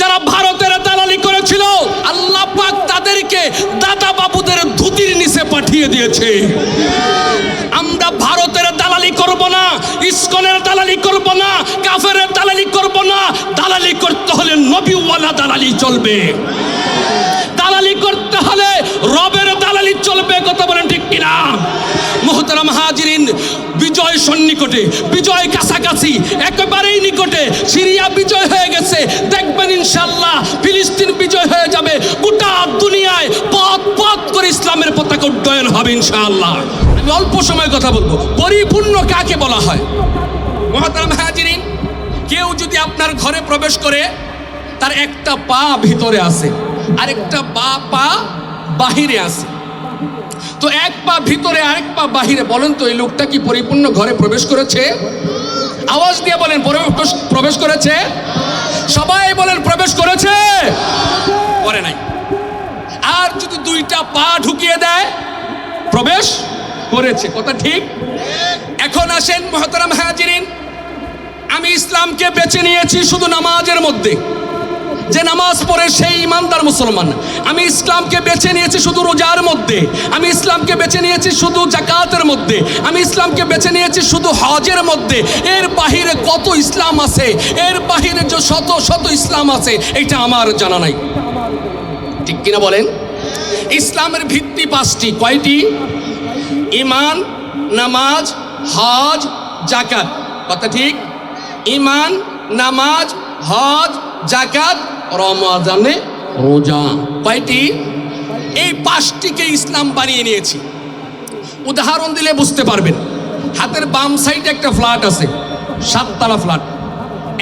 যারা ভারতের দালালি করেছিল, আল্লাহ পাক তাদেরকে দাদা বাবুদের ধুতির নিচে পাঠিয়ে দিয়েছে। আমরা ভারতের দালালি করব না, ইসকনের দালালি করব না, কাফের দালালি করব না। দালালি করতে হলে নবীওয়ালা দালালি চলবে। দালালি করতে হলে রবের দালালি চলবে, কথা বলেন ঠিক কিনা? মোহতারাম হাজিরিন, বিজয় সন্নিকটে, বিজয় কাছাকাছি, একেবারেই নিকটে, সিরিয়া বিজয় হয়ে গেছে। দেখবেন ইনশাল্লাহ ফিলিস্তিন বিজয় হয়ে যাবে। গোটা দুনিয়ায় পথ পথ করে ইসলামের পতাকা উড্ডয়ন হবে ইনশাআল্লাহ। আমি অল্প সময় কথা বলব। পরিপূর্ণ কাকে বলা হয়? মহাতারাম হাজিরিন, কেউ যদি আপনার ঘরে প্রবেশ করে, তার একটা পা ভিতরে আছে, আরেকটা বা পা বাহিরে আছে। তো এক পা ভিতরে আরেক পা বাহিরে, বলেন তো এই লোকটা কি পরিপূর্ণ ঘরে প্রবেশ করেছে? আওয়াজ দিয়ে বলেন প্রবেশ- করেছে? সবাই বলেন, প্রবেশ করেছে? করে নাই। আর যদি দুইটা পা ঢুকিয়ে দেয়, প্রবেশ করেছে। কথা ঠিক? এখন আসেন মহতারাম হাজিরিন। আমি ইসলামকে বেছে নিয়েছি শুধু নামাজের মধ্যে। যে নামাজ পড়ে সেই ইমানদার মুসলমান। আমি ইসলামকে বেছে নিয়েছি শুধু রোজার মধ্যে। আমি ইসলামকে বেছে নিয়েছি শুধু জাকাতের মধ্যে। আমি ইসলামকে বেছে নিয়েছি শুধু হজের মধ্যে। এর বাহিরে কত ইসলাম আছে? এর বাহিরে যে শত শত ইসলাম আছে, এটা আমার জানা নাই। ঠিক কিনা বলেন? ইসলামের ভিত্তি পাঁচটি। কয়টি? ইমান, নামাজ, হজ, জাকাত। কথা ঠিক? ইমান, নামাজ, হজ, জাকাত রমাজানে রোজা। কয়টি? এই পাঁচটিকে ইসলাম বানিয়ে নিয়েছি। উদাহরণ দিলে বুঝতে পারবেন। হাতের বাম সাইডে একটা ফ্ল্যাট আছে, সাততলা ফ্ল্যাট।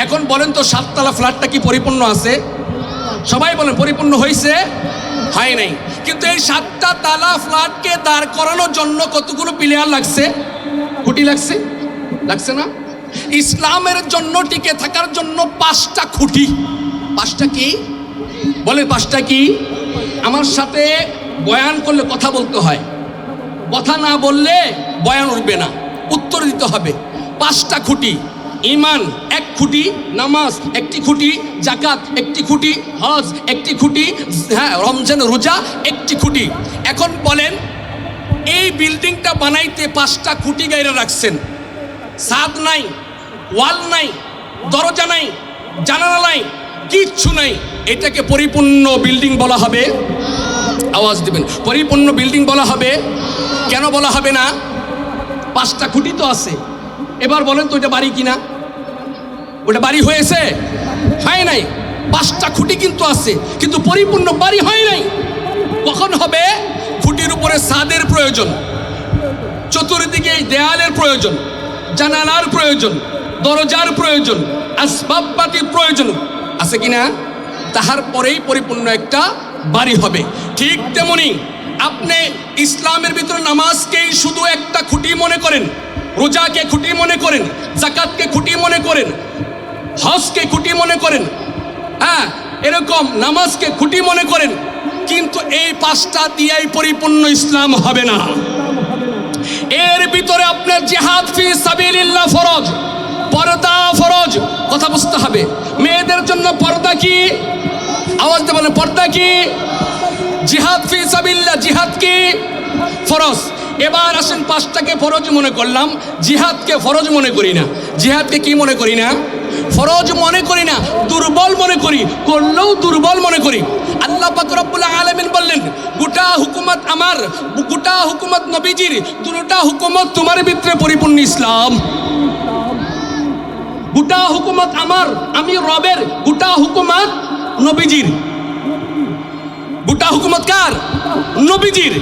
এখন বলেন তো সাততলা ফ্ল্যাটটা কি পরিপূর্ণ আছে? সবাই বলেন, পরিপূর্ণ হয়েছে? হয় নাই। কিন্তু এই সাতটা তালা ফ্ল্যাটকে দাঁড় করানোর জন্য কতগুলো প্লেয়ার লাগছে? খুঁটি লাগছে? লাগছে না? ইসলামের জন্য টিকে থাকার জন্য পাঁচটা খুঁটি। পাঁচটা কি? বলে পাঁচটা কি? আমার সাথে বয়ান করলে কথা বলতে হয়। কথা না বললে বয়ান উঠবে না। উত্তর দিতে হবে। পাঁচটা খুঁটি। ইমান এক খুঁটি, নামাজ একটি খুঁটি জাকাত একটি খুঁটি, হজ একটি খুঁটি হ্যাঁ রমজান রোজা একটি খুঁটি। এখন বলেন, এই বিল্ডিংটা বানাইতে পাঁচটা খুঁটি গাইরে রাখছেন। সাদ নাই, ওয়াল নাই, দরজা নাই, জানালা নাই কিচ্ছু নাই। এটাকে পরিপূর্ণ বিল্ডিং বলা হবে। আওয়াজ দিবেন। পরিপূর্ণ বিল্ডিং বলা হবে। কেন বলা হবে না? পাঁচটা খুঁটি তো আছে। এবার বলেন তো ওটা বাড়ি কিনা? ওটা বাড়ি হয়েছে? হয় নাই। পাঁচটা খুঁটি কিন্তু আছে। কিন্তু পরিপূর্ণ বাড়ি হয় নাই। কখন হবে? খুঁটির উপরে সাদের প্রয়োজন। চতুর্দিকে দেয়ালের প্রয়োজন। জানালার প্রয়োজন। দরজার প্রয়োজন। আসবাবপাতির প্রয়োজন। আছে কিনা? তাহার পরেই পরিপূর্ণ একটা বাড়ি হবে। ঠিক তেমনি আপনি ইসলামের ভিতরে নামাজকেই শুধু একটা খুঁটি মনে করেন, রোজাকে খুঁটি মনে করেন জাকাতকে খুঁটি মনে করেন, হজকে খুঁটি মনে করেন হ্যাঁ এরকম নামাজকে খুঁটি মনে করেন, কিন্তু এই পাঁচটা দিয়েই পরিপূর্ণ ইসলাম হবে না। এর ভিতরে আপনার জিহাদ ফি সাবিলিল্লাহ ফরজ। পর্দা ফরজ, কথা বুঝতে হবে। মেয়েদের জন্য পর্দা কি? আওয়াজ বলেন, পর্দা কি? জিহাদ ফি সাবিল্লাহ, জিহাদ কি? ফরজ। এবার আসেন পাঁচটাকে ফরজ মনে করলাম, জিহাদকে ফরজ মনে করি না। জিহাদকে কি মনে করি না? ফরজ মনে করি না, দুর্বল মনে করি, করলেও দুর্বল মনে করি। আল্লাহ পাক রব্বুল আলামিন বললেন, গোটা হুকুমত আমার, গোটা হুকুমত নবীজির, দুটা হুকুমত তোমার ভিতরে পরিপূর্ণ ইসলাম। গোটা হুকুমত আমার, আমি রবের গোটা হুকুমত নবীজির। গোটা হুকুমত কার? নবীজির।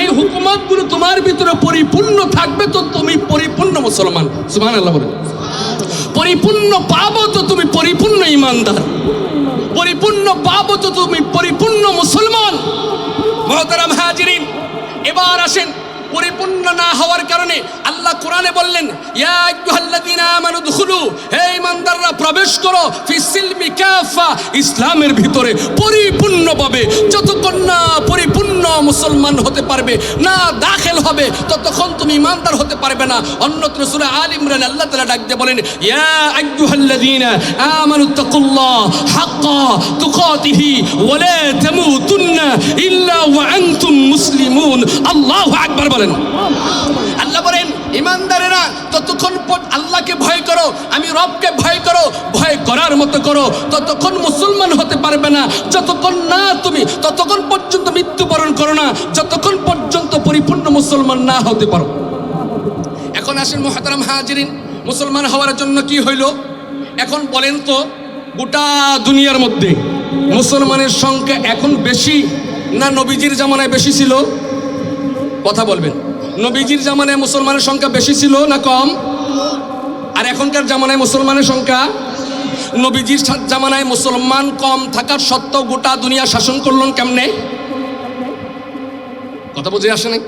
এই হুকুমতগুলো তোমার ভিতরে পরিপূর্ণ থাকবে তো তুমি পরিপূর্ণ মুসলমান। সুবহান আল্লাহ পরিপূর্ণ পাবো তো তুমি পরিপূর্ণ ইমানদার। পরিপূর্ণ পাবো তো তুমি পরিপূর্ণ মুসলমান। মহতারাম হাজিরিন, এবার আসেন পরিপূর্ণ না হওয়ার কারণে আল্লাহ কোরআনে বললেন প্রবেশ করো ফিসিল সিলমি ইসলামের ভিতরে পরিপূর্ণভাবে, যতক্ষণ না পরিপূর্ণ মুসলমান হতে পারবে। না দাখেল হবে, ততক্ষণ তুমি ইমানদার হতে পারবে না। অন্যত্র সুরে আল ইমরান আল্লাহ তালা ডাকতে দিয়ে বলেন, ইয়া আইয়ুহাল্লাযীনা আমানু তাকুল্লাহ হাক্কা তুকাতিহি ওয়া লা তামুতুন্না ইল্লা ওয়া আনতুম মুসলিমুন। আল্লাহু আকবার বলেন আল্লাহ বলেন। ইমানদারেরা, ততক্ষণ আল্লাহকে ভয় করো, আমি রবকে ভয় করো, ভয় করার মতো করো। ততক্ষণ মুসলমান হতে পারবে না। যতক্ষণ না তুমি, ততক্ষণ পর্যন্ত মৃত্যুবরণ করো না। যতক্ষণ পর্যন্ত পরিপূর্ণ মুসলমান না হতে পারো। এখন আসেন মহাতারাম হাজিরিন। মুসলমান হওয়ার জন্য কি হইল? এখন বলেন তো, গোটা দুনিয়ার মধ্যে মুসলমানের সংখ্যা এখন বেশি না নবীজির জামানায় বেশি ছিল? কথা বলবেন। নবীজির জামানায় মুসলমানের সংখ্যা বেশি ছিল না কম? আর এখনকার জামানায় মুসলমানের সংখ্যা? নবীজির জামানায় মুসলমান কম থাকার সত্ত্বেও গোটা দুনিয়া শাসন করলেন কেমনে? কথা বুঝে আসে নাই?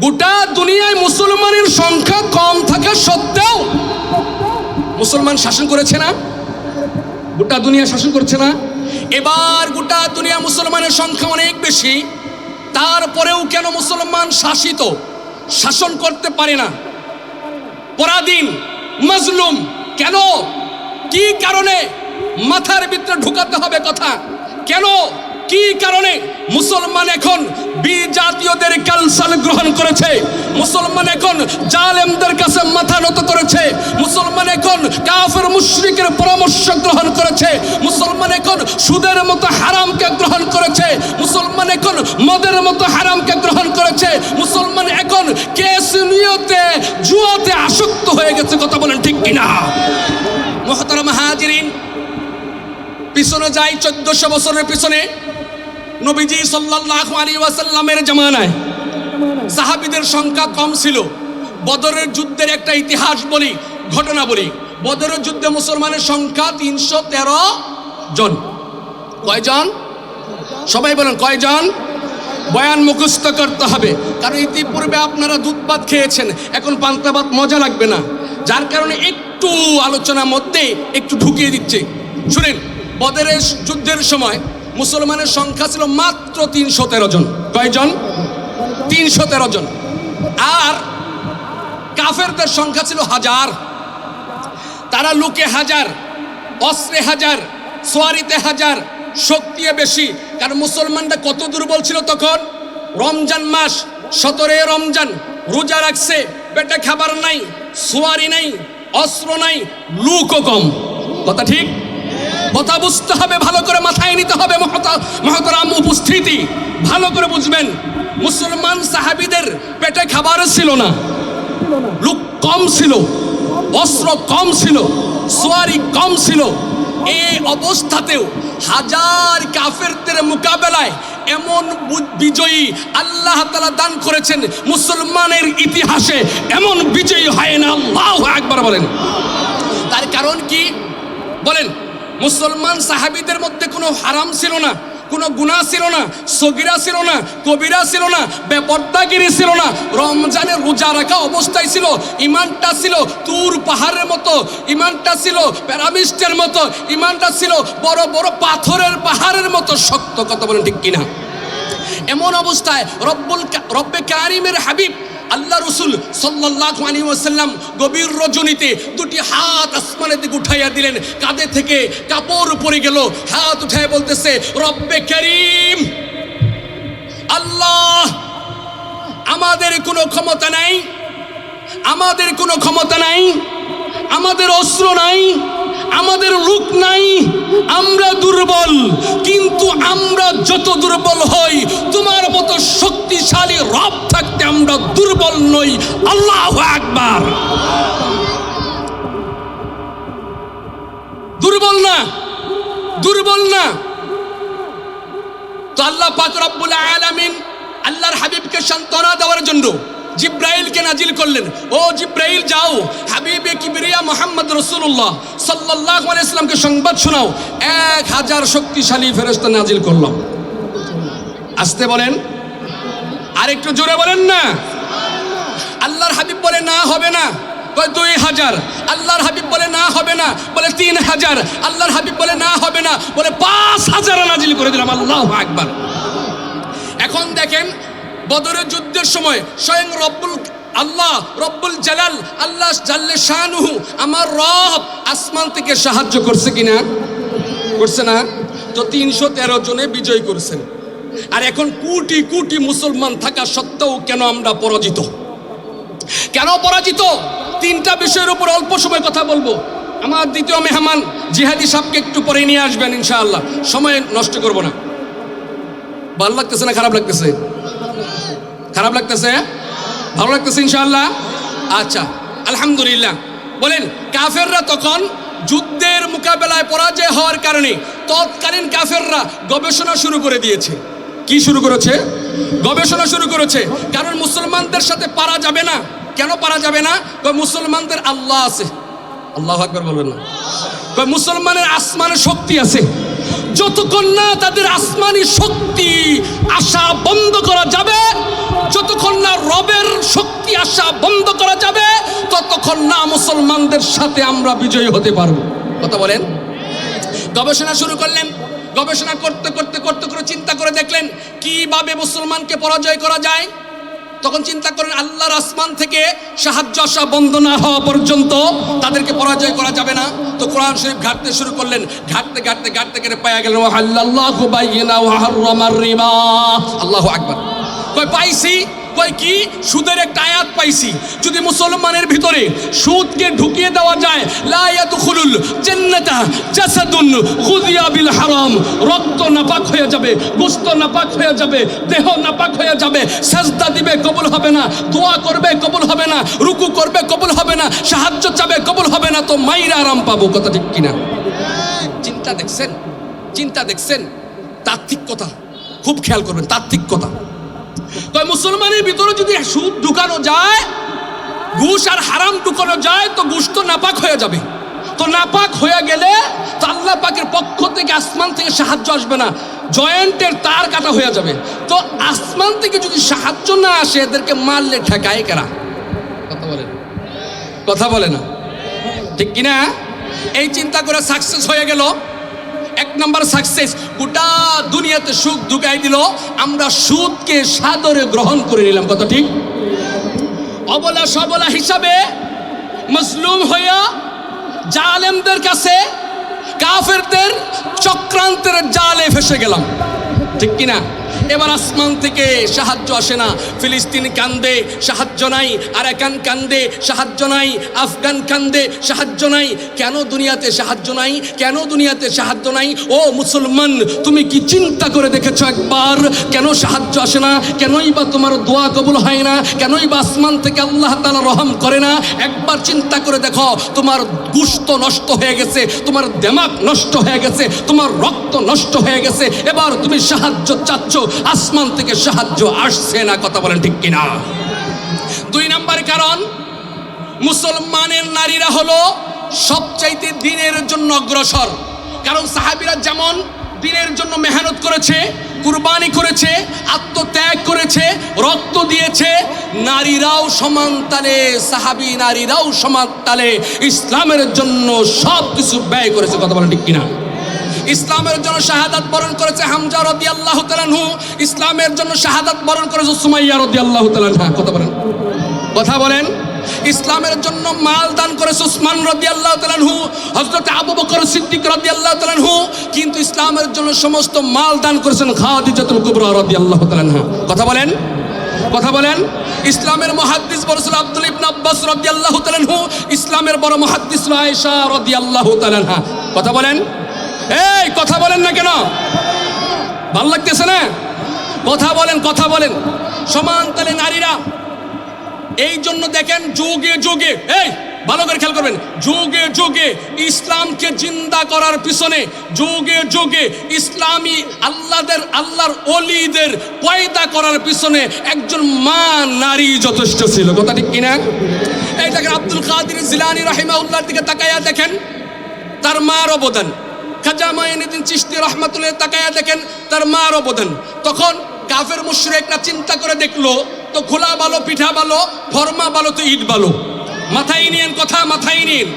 গোটা দুনিয়ায় মুসলমানের সংখ্যা কম থাকা সত্ত্বেও মুসলমান শাসন করেছে না? গোটা দুনিয়া শাসন করছে না? এবার গোটা দুনিয়া মুসলমানের সংখ্যা অনেক বেশি। তারপরেও কেন মুসলমান শাসিত? শাসন করতে পারে না। পরাধীন, মজলুম, কেন? কি কারণে মাথার ভিতরে ঢুকাতে হবে কথা? কেন? কি কারণে মুসলমান এখন বিজাতীয়দের কালসাল গ্রহণ করেছে? মুসলমান এখন জালেমদের কাছে মাথা নত করেছে। মুসলমান এখন কাফের, মুশরিকের পরামর্শ গ্রহণ করেছে। মুসলমান এখন সুদের মতো হারামকে গ্রহণ করেছে। মুসলমান এখন মদের মতো হারামকে গ্রহণ করেছে। মুসলমান এখন কেসিনিয়তে জুয়াতে আসক্ত হয়ে গেছে, কথা বলেন ঠিক কিনা? মহতরম হাজিরিন, পিছনে যাই, চোদ্দশো বছরের পিছনে নবীজি সাল্লাল্লাহু আলাইহি ওয়াসাল্লামের জামানায় সাহাবীদের সংখ্যা কম ছিল। বদরের যুদ্ধের একটা ইতিহাস বলি, ঘটনা বলি। বদরের যুদ্ধে মুসলমানের সংখ্যা তিনশো তেরো জন। কয়জন? সবাই বলেন কয়জন? বয়ান মুখস্থ করতে হবে। কারণ ইতিপূর্বে আপনারা দুধ ভাত খেয়েছেন, এখন পান্তা মজা লাগবে না। যার কারণে একটু আলোচনার মধ্যে একটু ঢুকিয়ে দিচ্ছে। শুনেন, বদরের যুদ্ধের সময় মুসলমানের সংখ্যা ছিল মাত্র তিনশো তেরো জন। কয়জন? তিনশো তেরো জন। আর কাফেরদের সংখ্যা ছিল হাজার। তারা লুকে হাজার, অস্ত্রে হাজার, সোয়ারিতে হাজার শক্তি বেশি। কারণ মুসলমানরা কত দুর্বল ছিল তখন? রমজান মাস সতরে রমজান, রোজা রাখছে, পেটে খাবার নাই, সোয়ারি নাই, অস্ত্র নাই, লুকও কম। কথা ঠিক? কথা বুঝতে হবে, ভালো করে মাথায় নিতে হবে মহতা, মহতরাম উপস্থিতি। ভালো করে বুঝবেন, মুসলমান সাহাবিদের পেটে খাবার ছিল না। লোক কম ছিল অস্ত্র কম ছিল, সোয়ারি কম ছিল। এই অবস্থাতেও হাজার কাফেরদের মোকাবেলায় এমন বিজয়ী আল্লাহ তালা দান করেছেন, মুসলমানের ইতিহাসে এমন বিজয়ী হয় না। আল্লাহ একবার বলেন। তার কারণ কি? বলেন। মুসলমান সাহাবিদের মধ্যে কোনো হারাম ছিল না, কোনো গুনাহ ছিল না, সগিরা ছিল না, কবিরা ছিল না, বেপর্দাগিরি ছিল না। রমজানের রোজা রাখা অবস্থায় ছিল, ইমানটা ছিল তুর পাহাড়ের মতো, ইমানটা ছিল প্যারামিস্টের মতো, ইমানটা ছিল বড় বড় পাথরের পাহাড়ের মতো, শক্ত কথা বলেন ঠিক কিনা? এমন অবস্থায় রব্বুল রব্বে কারিমের হাবিব আল্লাহ রসুল সাল্লাল্লাহু আলাইহি ওয়াসাল্লাম গভীর রজনীতে দুটি হাত আসমানের দিকে উঠাইয়া দিলেন। কাঁধে থেকে কাপড় পরে গেল, হাত উঠায় বলতেছে, রব্বে করিম, আল্লাহ, আমাদের কোনো ক্ষমতা নাই, আমাদের কোনো ক্ষমতা নাই, আমাদের অস্ত্র নাই আমাদের লোক নাই, আমরা দুর্বল, কিন্তু আমরা যত দুর্বল হই, তোমার মতো শক্তিশালী রব থাকতে আমরা দুর্বল নই। আল্লাহ একবার দুর্বল না দুর্বল না। তো আল্লাহ পাক রব্বুল আলামিন আল্লাহর হাবিবকে সান্ত্বনা দেওয়ার জন্য জিব্রাইলকে নাজিল করলেন, ও জিব্রাইল যাও, হাবিবে কিবরিয়া মোহাম্মদ রসুল্লাহ সাল্লাল্লাহু আলাইহি সাল্লামকে সংবাদ শোনাও। এক হাজার শক্তিশালী ফেরেশতা নাজিল করলাম আসতে বলেন। আর একটু জোরে বলেন না। আল্লাহর হাবিব বলে, না, হবে না। দুই হাজার। আল্লাহর হাবিব বলে, না, হবে না। বলে, তিন হাজার। আল্লাহর হাবিব বলে, না, হবে না। বলে, পাঁচ হাজার নাজিল করে দিলাম। আল্লাহ আকবার। এখন দেখেন বদরের যুদ্ধের সময় স্বয়ং রব্বুল আল্লাহ, রব্বুল জালাল, আল্লাহ জাল্লে শাহানুহু আমার রব আসমান থেকে সাহায্য করছে কিনা? করছে না? তো তিনশো তেরো জনে বিজয় করেছেন। আর এখন কোটি কোটি মুসলমান থাকা সত্ত্বেও কেন আমরা পরাজিত? কেন পরাজিত? তিনটা বিষয়ের উপর অল্প সময় কথা বলব। আমার দ্বিতীয় মেহমান জিহাদি সাহেবকে একটু পরে নিয়ে আসবেন ইনশাআল্লাহ। সময় নষ্ট করব না। ভালো লাগতেছে না, খারাপ লাগতেছে? খারাপ লাগতেছে? ভালো লাগতেছে ইনশাল্লাহ আচ্ছা আলহামদুলিল্লাহ। বলেন, কাফেররা তখন যুদ্ধের মোকাবেলায় পরাজয় হওয়ার কারণে তৎকালীন কাফেররা গবেষণা শুরু করে দিয়েছে। কি শুরু করেছে? গবেষণা শুরু করেছে। কারণ মুসলমানদের সাথে পারা যাবে না। কেন পারা যাবে না? মুসলমানদের আল্লাহ আছে। আল্লাহ আকবর বলবেন না। মুসলমানের আসমানের শক্তি আছে। যতক্ষণ না তাদের আসমানি শক্তি, আশা বন্ধ করা যাবে, যতক্ষণ না রবের শক্তি, আশা বন্ধ করা যাবে, ততক্ষণ না মুসলমানদের সাথে আমরা বিজয়ী হতে পারব। কথা বলেন? গবেষণা শুরু করলেন। গবেষণা করতে করতে করতে করে চিন্তা করে দেখলেন কীভাবে মুসলমানকে পরাজয় করা যায়? তখন চিন্তা করেন, আল্লাহর আসমান থেকে সাহায্য আসা বন্ধ না হওয়া পর্যন্ত তাদেরকে পরাজয় করা যাবে না। তো কোরআন শরীফ ঘাটতে শুরু করলেন, ঘাটতে ঘাটতে ঘাটতে গেলে পায়া গেল আল্লাহ আকবার। কই পাইছি? কই কি? সুদের একটা আয়াত পাইছি। যদি মুসলমানের ভিতরে সুদকে ঢুকিয়ে দেওয়া যায়, লা ইয়াদখুলুল জান্নাতা জাসাদুন খুদিয়া বিল হারাম। রক্ত নাপাক হয়ে যাবে, গোস্ত নাপাক হয়ে যাবে, দেহ নাপাক হয়ে যাবে, সাজদা দিবে কবুল হবে না, দোয়া করবে কবুল হবে না, রুকু করবে কবুল হবে না, সাহায্য চাবে কবুল হবে না, তো মাইরা আরাম পাবো, কথা ঠিক কিনা? চিন্তা দেখছেন? চিন্তা দেখছেন? তাত্ত্বিক কথা। খুব খেয়াল করবেন, তাত্ত্বিক কথা। কয়, মুসলমানের ভিতরে যদি সুদ ঢুকানো যায়, ঘুষ আর হারাম ঢুকানো যায়, তো ঘুষ তো নাপাক হয়ে যাবে। তো নাপাক হয়ে গেলে তো আল্লাহ পাকের পক্ষ থেকে আসমান থেকে সাহায্য আসবে না, জয়েন্টের তার কাটা হয়ে যাবে। তো আসমান থেকে যদি সাহায্য না আসে, এদেরকে মারলে ঠেকায় কারা? কথা বলে কথা বলে না। ঠিক কিনা? এই চিন্তা করে সাকসেস হয়ে গেল। এক নম্বর সাকসেস গোটা দুনিয়াতে সুখ ঢুকাই দিল। আমরা সুদকে সাদরে গ্রহণ করে নিলাম কত ঠিক? অবলা সবলা হিসাবে মজলুম হইয়া জালেমদের কাছে কাফেরদের চক্রান্তের জালে ফেসে গেলাম। ঠিক কিনা? এবার আসমান থেকে সাহায্য আসে না। ফিলিস্তিন কান্দে, সাহায্য নাই। আরাকান কান্দে, সাহায্য নাই। আফগান কান্দে, সাহায্য নাই। কেন দুনিয়াতে সাহায্য নাই? কেন দুনিয়াতে সাহায্য নাই? ও মুসলমান, তুমি কি চিন্তা করে দেখেছ একবার? কেন সাহায্য আসে না? কেনই বা তোমার দোয়া কবুল হয় না? কেনই বা আসমান থেকে আল্লাহ তালা রহম করে না? একবার চিন্তা করে দেখো, তোমার গুস্ত নষ্ট হয়ে গেছে, তোমার দেমাগ নষ্ট হয়ে গেছে, তোমার রক্ত নষ্ট হয়ে গেছে। এবার তুমি সাহায্য চাচ্ছ আসমান থেকে সাহায্য আসছে না। কথা বলেন ঠিক কিনা? দুই নম্বর কারণ, মুসলমানের নারীরা হলো সবচাইতে দিনের জন্য অগ্রসর। কারণ সাহাবিরা যেমন দিনের জন্য মেহনত করেছে, কুরবানি করেছে, আত্মত্যাগ করেছে, রক্ত দিয়েছে, নারীরাও সমান তালে, সাহাবি নারীরাও সমান তালে, ইসলামের জন্য সব কিছু ব্যয় করেছে। কথা বলেন ঠিক কিনা? ইসলামের জন্য শাহাদাত বরণ করেছে হামজা রদি আল্লাহ তালানহু ইসলামের জন্য শাহাদাত বরণ করেছে সুমাইয়া রদি আল্লাহ তালানহা কথা বলেন। কথা বলেন। ইসলামের জন্য মাল দান করেছে উসমান রদি আল্লাহ তালানহু হজরত আবু বকর সিদ্দিক রদি আল্লাহ তালানহু কিন্তু ইসলামের জন্য সমস্ত মাল দান করেছেন খাদিজাতুল কুবরা রদি আল্লাহ তালানহা কথা বলেন। কথা বলেন। ইসলামের মহাদ্দিস বরসুল আব্দুল ইবনে আব্বাস রাদিয়াল্লাহু তাআলাহু ইসলামের বড় মহাদ্দিস আয়েশা রাদিয়াল্লাহু তাআলাহা কথা বলেন। এই, কথা বলেন না কেন? ভালো লাগতেছে না? কথা বলেন কথা বলেন। সমান তালে নারীরা, এই জন্য দেখেন যুগে যুগে, এই, ভালো করে খেয়াল করবেন। যুগে যুগে ইসলামকে জিন্দা করার পিছনে, যুগে যুগে ইসলামী আল্লাহদের আল্লাহর অলিদের পয়দা করার পিছনে একজন মা নারী যথেষ্ট ছিল। কথা ঠিক কিনা? এই দেখেন আব্দুল কাদির জিলানি রাহিমাউল্লাহর দিকে তাকাইয়া দেখেন, তার মার অবদান। খাজা মাইনুদ্দিন চিশতি রহমাতুল্লাহ তাকায়া দেখেন, তার মার অবদান তখন কাফের মুশরেকরা চিন্তা করে দেখল, তো খোলা ভালো, পিঠা ভালো ফর্মা ভালো, তো ইট ভালো। মাথায় নিয়েন কথা, মাথায় নিন।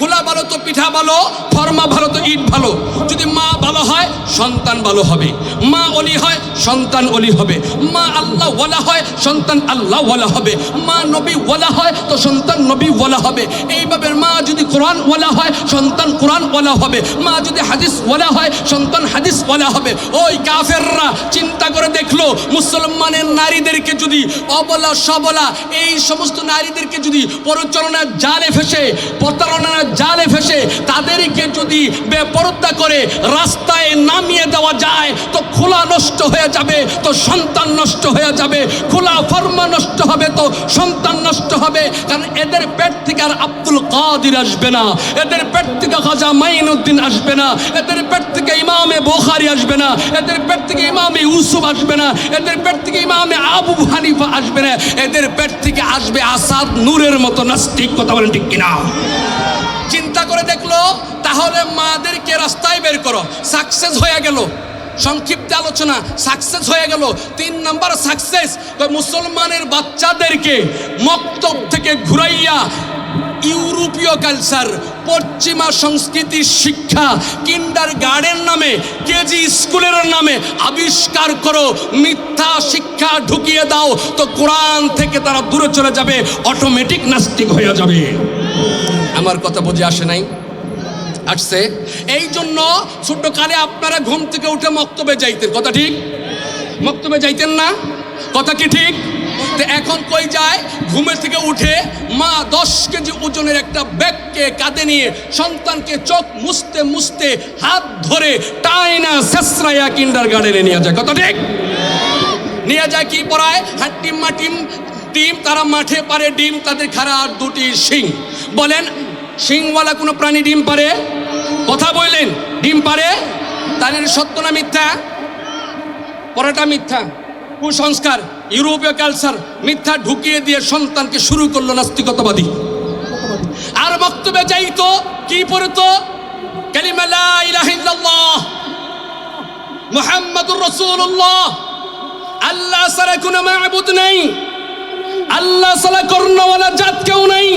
খোলা ভালো তো পিঠা ভালো, ফর্মা ভালো তো ইট ভালো। যদি মা ভালো হয়, সন্তান ভালো হবে। মা অলি হয়, সন্তান অলি হবে। মা আল্লাহ ওয়ালা হয়, সন্তান আল্লাহ ওয়ালা হবে। মা নবী ওয়ালা হয়, তো সন্তান নবী ওয়ালা হবে। এইভাবে মা যদি কোরআন ওয়ালা হয়, সন্তান কোরআন ওয়ালা হবে। মা যদি হাদিস ওয়ালা হয়, সন্তান হাদিস ওয়ালা হবে। ওই কাফেররা চিন্তা করে দেখল, মুসলমানের নারীদেরকে যদি অবলা সবলা এই সমস্ত নারীদেরকে যদি পরিচালনার জালে ফেসে, প্রতারণার জালে ফেসে তাদেরকে যদি বেপরদা করে রাস্তায় নামিয়ে দেওয়া যায়, তো খোলা নষ্ট হয়ে যাবে, তো সন্তান নষ্ট হয়ে যাবে, খোলা ফর্মা নষ্ট হবে, তো সন্তান নষ্ট হবে। কারণ এদের পেট থেকে আর আব্দুল কাদির আসবে না, এদের পেট থেকে খাজা মাইনুদ্দিন আসবে না, এদের পেট থেকে ইমামে বোখারি আসবে না, এদের পেট থেকে ইমামে ইউসুফ আসবে না, এদের পেট থেকে ইমামে আবু হানিফা আসবে না, এদের পেট থেকে আসবে আসাদ নূরের মতো নাস্তিক, কথা বলেন ঠিক কিনা? করে দেখল, তাহলে মাদেরকে রাস্তায় বের করো। সাকসেস হয়ে গেল। সংক্ষিপ্ত আলোচনা সাকসেস হয়ে গেল। তিন নাম্বার সাকসেস মুসলমানের বাচ্চাদেরকে মক্তব থেকে ঘুরাইয়া ইউরোপীয় কালচার পশ্চিমা সংস্কৃতির শিক্ষা, কিন্ডার গার্ডেন নামে, কেজি স্কুলের নামে আবিষ্কার করো। মিথ্যা শিক্ষা ঢুকিয়ে দাও, তো কোরআন থেকে তারা দূরে চলে যাবে অটোমেটিক নাস্তিক হয়ে যাবে। আমার কথা বুঝে আসে নাই। আসছে। এই জন্য ছোট্ট কালে আপনারা ঘুম থেকে উঠে মক্তবে যাইতেন। কথা ঠিক? মক্তবে যাইতেন না? কথা কি ঠিক? এখন কই যায়? ঘুমের থেকে উঠে মা দশ কেজি ওজনের একটা ব্যাগকে কাঁধে নিয়ে সন্তানকে চোখ মুছতে মুছতে হাত ধরে টাইনা শেষরাইয়া কিন্ডার গার্ডেনে নিয়ে যায়। কথা ঠিক? নিয়ে যায় কি পড়ায়? হাট্টিম মাটিম ডিম তারা মাঠে পারে ডিম, তাদের খারা আর দুটি শিং। বলেন শিংওয়ালা কোনো প্রাণী ডিম পারে? কথা বললেন, ডিম পারে? তাদের সত্য না মিথ্যা? পড়াটা মিথ্যা। কুসংস্কার, ইউরোপীয় কালচার মিথ্যা ঢুকিয়ে দিয়ে সন্তানকে শুরু করল নাস্তিকতাবাদী। আর বক্তব্যে যাইতো কি পড়তো ইলাহা ইল্লাল্লাহ আল্লাহ ছাড়া কোনো মাহবুদ নেই। আল্লাহ সালা কর্ণওয়ালা জাত কেউ নাই।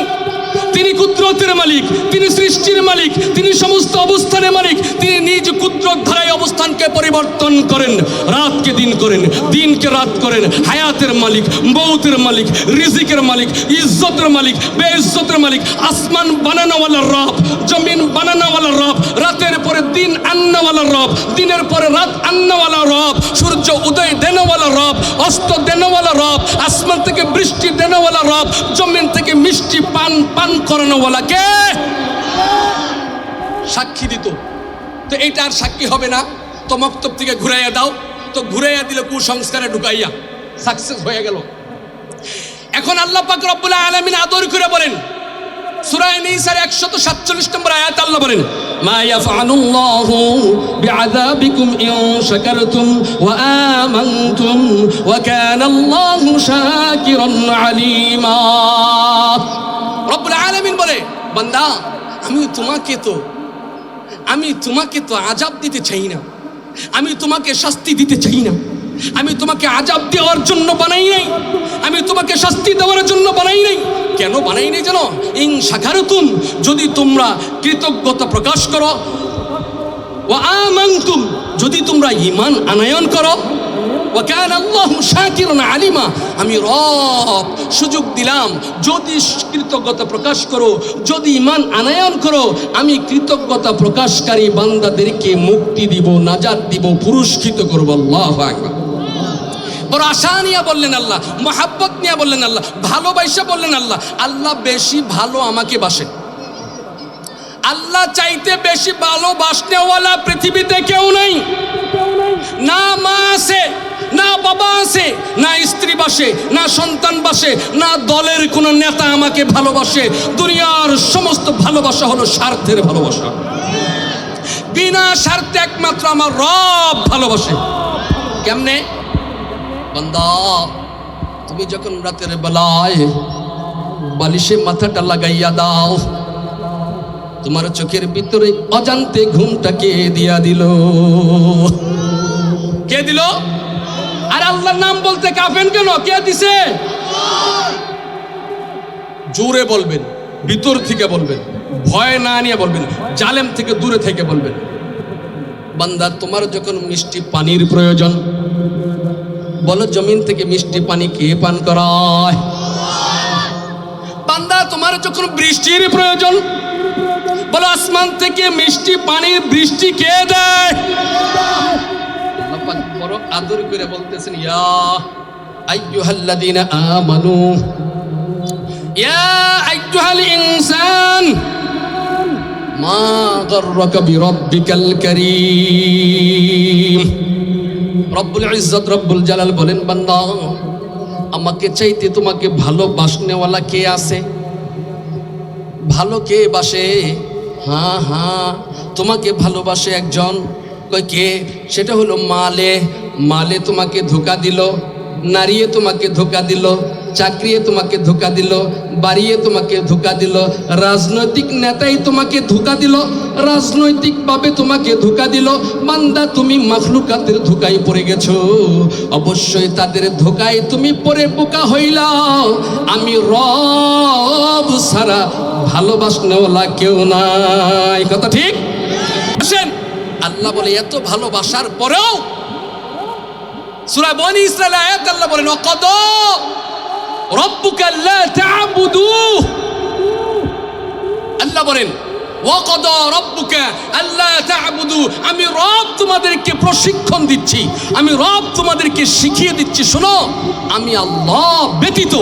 তিনি কুদরতের মালিক, তিনি সৃষ্টির মালিক, তিনি সমস্ত অবস্থানের মালিক, তিনি নিজ কুদরত ধারায় অবস্থানকে পরিবর্তন করেন, রাতকে দিন করেন, দিনকে রাত করেন, হায়াতের মালিক, মৌতের মালিক, রিজিকের মালিক, ইজ্জতের মালিক, বেইজ্জতের মালিক, আসমান বানানোওয়ালা রব। জমিন বানানোওয়ালা রব, রাতের পরে দিন আন্নাওয়ালা রব, দিনের পরে রাত আন্নাওয়ালা রব, সূর্য উদয় দেনওয়ালা রব, অস্ত দেনওয়ালা রব, আসমান থেকে বৃষ্টি দেনওয়ালা রব, জমিন থেকে মিষ্টি পান পান করানোওয়ালা কে? সাক্ষী দিত। তো এইটা আর সাক্ষী হবে না। তো মক্তব থেকে ঘুরাইয়া দাও। তো ঘুরাইয়া দিল কুসংস্কারে ঢুকাইয়া। সাকসেস হয়ে গেল। এখন আল্লাহ পাক রব্বুল আলামিন আদর করে নিসার 147 নম্বর আয়াত আল্লাহ বলেন, মা ইয়াফআলুল্লাহু বিআযাবিকুম ইন শাকারতুম ওয়া আমানতুম ওয়া কানা আল্লাহু শাকিরান আলিমা। রব্বুল আলামিন বলে, বান্দা, আমি তোমাকে তো, আমি তোমাকে তো আজাব দিতে চাই না। আমি তোমাকে শাস্তি দিতে চাই না। আমি তোমাকে আজাব দেওয়ার জন্য বানাই নাই। আমি তোমাকে শাস্তি দেওয়ার জন্য বানাই নাই। কেন বানাই নাই জানো? ইং শাখারতুম যদি তোমরা কৃতজ্ঞতা প্রকাশ করো ও আমান্তুম, যদি তোমরা ইমান আনায়ন করো ওয়াকান আলিমা, আমি রব সুযোগ দিলাম, যদি কৃতজ্ঞতা প্রকাশ করো, যদি ইমান আনায়ন করো, আমি কৃতজ্ঞতা প্রকাশকারী বান্দাদেরকে মুক্তি দিব, নাজাত দিব, পুরস্কৃত করব। আল্লাহ আকবার। বড় আশা নিয়ে বললেন আল্লাহ, মহাব্বত নিয়ে বললেন আল্লাহ, ভালোবাসা বললেন আল্লাহ আল্লাহ বেশি ভালো আমাকে বাসে। আল্লাহ চাইতে বেশি ভালোবাসনেওয়ালা পৃথিবীতে কেউ নেই। না মা আছে, না বাবা আছে, না স্ত্রী বাসে, না সন্তান বাসে, না দলের কোনো নেতা আমাকে ভালোবাসে। দুনিয়ার সমস্ত ভালোবাসা হলো স্বার্থের ভালোবাসা। বিনা স্বার্থে একমাত্র আমার রব ভালোবাসে। কেমনে? বান্দা, তুমি যখন রাতের বেলায় বালিশে মাথাটা লাগাইয়া দাও, তোমার চোখের ভিতরে অজান্তে ঘুমটা কে দিয়া দিল? কে দিল? আর আল্লাহর নাম বলতে কাফেন কেন? কে দিছে? জোরে বলবেন, ভিতর থেকে বলবেন, ভয় না নিয়ে বলবেন, জালেম থেকে দূরে থেকে বলবেন। বান্দা, তোমার যখন মিষ্টি পানির প্রয়োজন বলো, জমিন থেকে মিষ্টি পানি কে পান করায়? বান্দা, তোমার যখন বৃষ্টির প্রয়োজন, বলো, আসমান থেকে মিষ্টি পানির বৃষ্টি কে দেয়? বড় আদর করে বলতেছেন, ইয়া আইয়ুহাল্লাযীনা আমানু, ইয়া আইয়ুহাল ইনসান, মা গররাকা বিরাব্বিকাল কারীম। রব্বুল ইজ্জত, রব্বুল জালাল বলেন, বান্দা, আমাকে চাইতে তোমাকে ভালোবাসনেওয়ালা কে আছে? ভালো কে বাসে? হ্যাঁ হ্যাঁ তোমাকে ভালোবাসে একজন। কে? সেটা হলো মালে। মালে তোমাকে ধোকা দিল। নারীয়ে তোমাকে ধোকা দিল, চাকরিয়ে তোমাকে ধোকা দিল, বাড়িয়ে তোমাকে ধোকা দিল, রাজনৈতিক নেতাই তোমাকে ধোকা দিল, রাজনৈতিকভাবে তোমাকে ধোকা দিল মান্দা তুমি মাখলুকাতের ধোকায় পড়ে গেছো। অবশ্যই তাদের ধোকায় তুমি পড়ে বোকা হইলাও। আমি রব সারা ভালোবাসনেওয়ালা কেউ নাই। কথা ঠিক? আল্লাহ বলে, এত ভালোবাসার পরেও সূরা বনি ইসরায়েল আয়াত আল্লাহ বলেন অকদ রব্বুকা আল্লা তা'বুদু। আল্লাহ বলেন, ওয়াকদ রব্বুকা আল্লা তা'বুদু। আমি রব তোমাদেরকে প্রশিক্ষণ দিচ্ছি, আমি রব তোমাদেরকে শিখিয়ে দিচ্ছি। শোনো, আমি আল্লাহ ব্যতীত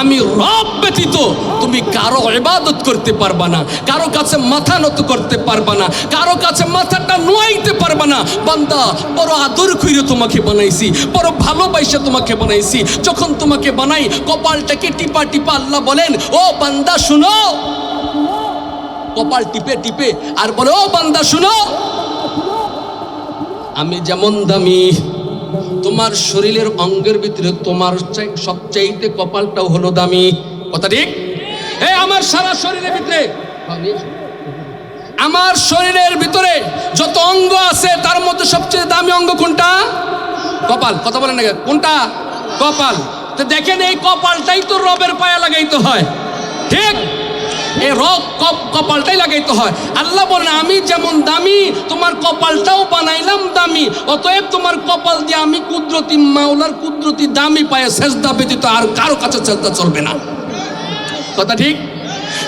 আমি রব ব্যতীত তুমি কারও ইবাদত করতে পারবা না, কারও কাছে মাথা নত করতে পারবা না, কারও কাছে মাথাটা নোয়াইতে পারবা না। বান্দা, বড় আদর কইরে তোমাকে বানাইছি, বড় ভালোবাসে তোমাকে বানাইছি, যখন তোমাকে বানাই কপালটাকে টিপা টিপা আল্লাহ বলেন, ও বান্দা, শুনো। কপাল টিপে টিপে আর বলে, ও বান্দা, শুনো। আমি যেমন দামি তোমার শরীরের অঙ্গের ভিতরে তোমার চাই- সবচাইতে কপালটাও হলো দামি। কথা ঠিক? আমার সারা শরীরের ভিতরে। আমার শরীরের ভিতরে যত অঙ্গ আছে, তার মধ্যে সবচেয়ে দামি অঙ্গ কোনটা? কপাল। কথা বলেন না কোনটা? কপাল। তো দেখেন এই কপালটাই তো রবের পায়া লাগাইতে হয়। ঠিক? রক কপ- কপালটাই লাগাইতে হয়। আল্লাহ বলেন, আমি যেমন দামি, তোমার কপালটাও বানাইলাম দামি। অতএব তোমার কপাল দিয়ে আমি কুদরতি মাওলার কুদরতি দামি পায়ে শেষদা ব্যতীত আর কারও কাছে চেষ্টা চলবে না। কথা ঠিক?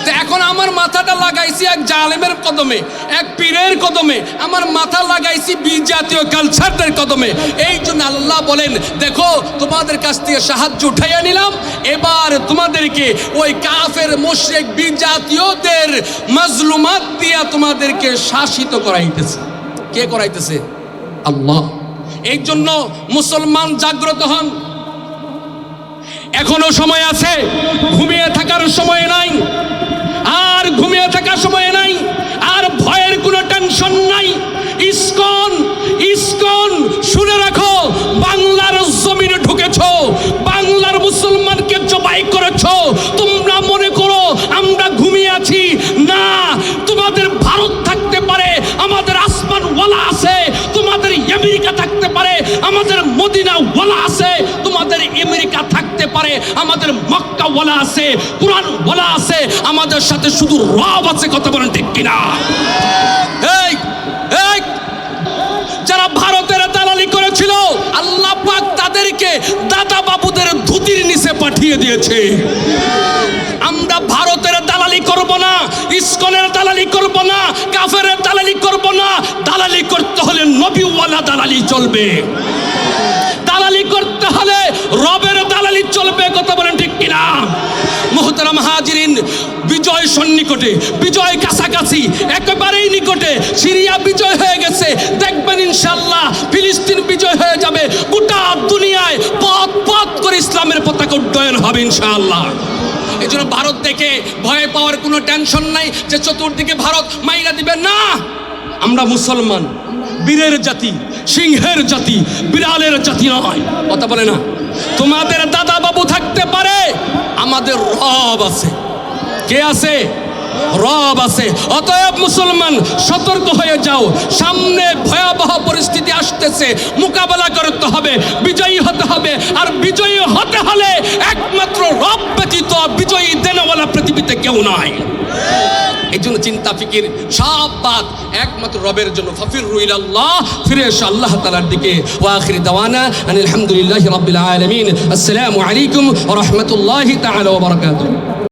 তো এখন আমার মাথাটা লাগাইছি এক জালেমের কদমে, এক পীরের কদমে, আমার মাথা লাগাইছি বিজাতীয় কালচারদের কদমে। এই জন্য আল্লাহ বলেন, দেখো, তোমাদের কাছ থেকে সাহায্য উঠাইয়া নিলাম। এবার তোমাদেরকে ওই কাফের মোশেক বিজাতীয়দের মজলুমাত দিয়া তোমাদেরকে শাসিত করাইতেছে। কে করাইতেছে? আল্লাহ। এই জন্য মুসলমান জাগ্রত হন। এখনও সময় আছে, ঘুমিয়ে থাকার সময় নাই। আর ঘুমিয়ে থাকা সময় নাই, আর ভয়ের কোনো টেনশন নাই। ইস্কন ইস্কন, শুনে রাখো, বাংলার জমিনে ঢুকেছো, বাংলার মুসলমানকে জবাই করেছ আমেরিকা থাকতে পারে, আমাদের মদিনা ওয়ালা আছে, তোমাদের আমেরিকা থাকতে পারে, আমাদের মক্কা ওয়ালা আছে কোরআন ওয়ালা আছে, আমাদের সাথে শুধু রব আছে, কথা বলেন ঠিক কিনা? এই, যারা ভারতের দালালি করেছিল, আল্লাহ পাক তাদেরকে দাদা বাবুদের ধুতির নিচে পাঠিয়ে দিয়েছে। আমরা ভারতের দালালি করব না, ইসকনের দালালি করব না কাফের দালালি করব না, দালালি করতে হলে নবীওয়ালা দালালি চলবে। দালালি করতে হলে রবের দালালি চলবে, কথা বলেন ঠিক কিনা? মোহতারাম হাজিরিন, বিজয় সন্নিকটে, বিজয় কাছাকাছি, একেবারেই নিকটে, সিরিয়া বিজয় হয়ে গেছে, দেখবেন ইনশাল্লাহ ফিলিস্তিন বিজয় হয়ে যাবে, গোটা দুনিয়ায় পথ পথ করে ইসলামের পতাকা উড্ডয়ন হবে ইনশাআল্লাহ। এই জন্য ভারত দেখে ভয় পাওয়ার কোনো টেনশন নাই যে চতুর্দিকে ভারত মাইরা দিবে। না! আমরা মুসলমান, বীরের জাতি, সিংহের জাতি, বিড়ালের জাতি নয়। কথা বলে না। তোমাদের দাদা বাবু থাকতে পারে, আমাদের রব আছে। কে আছে? রব আছে। অতএব মুসলমান, সতর্ক হয়ে যাও। সামনে ভয়াবহ পরিস্থিতি আসতেছে। মোকাবেলা করতে হবে, বিজয়ী হতে হবে। আর বিজয়ী হতে হলে একমাত্র রব ব্যতীত বিজয়ী দেনওয়ালা পৃথিবীতে কেউ নয় এই জন্য চিন্তা, ফিকির, সব বাদ। একমাত্র রবের জন্য ফাফির রুইল আল্লাহ ফিরে এসো আল্লাহ তালার দিকে। ওয়াখির দাওয়ানা আলহামদুলিল্লাহ রবিল আলমিন। আসসালামু আলাইকুম রহমতুল্লাহ বারাকাতুহু।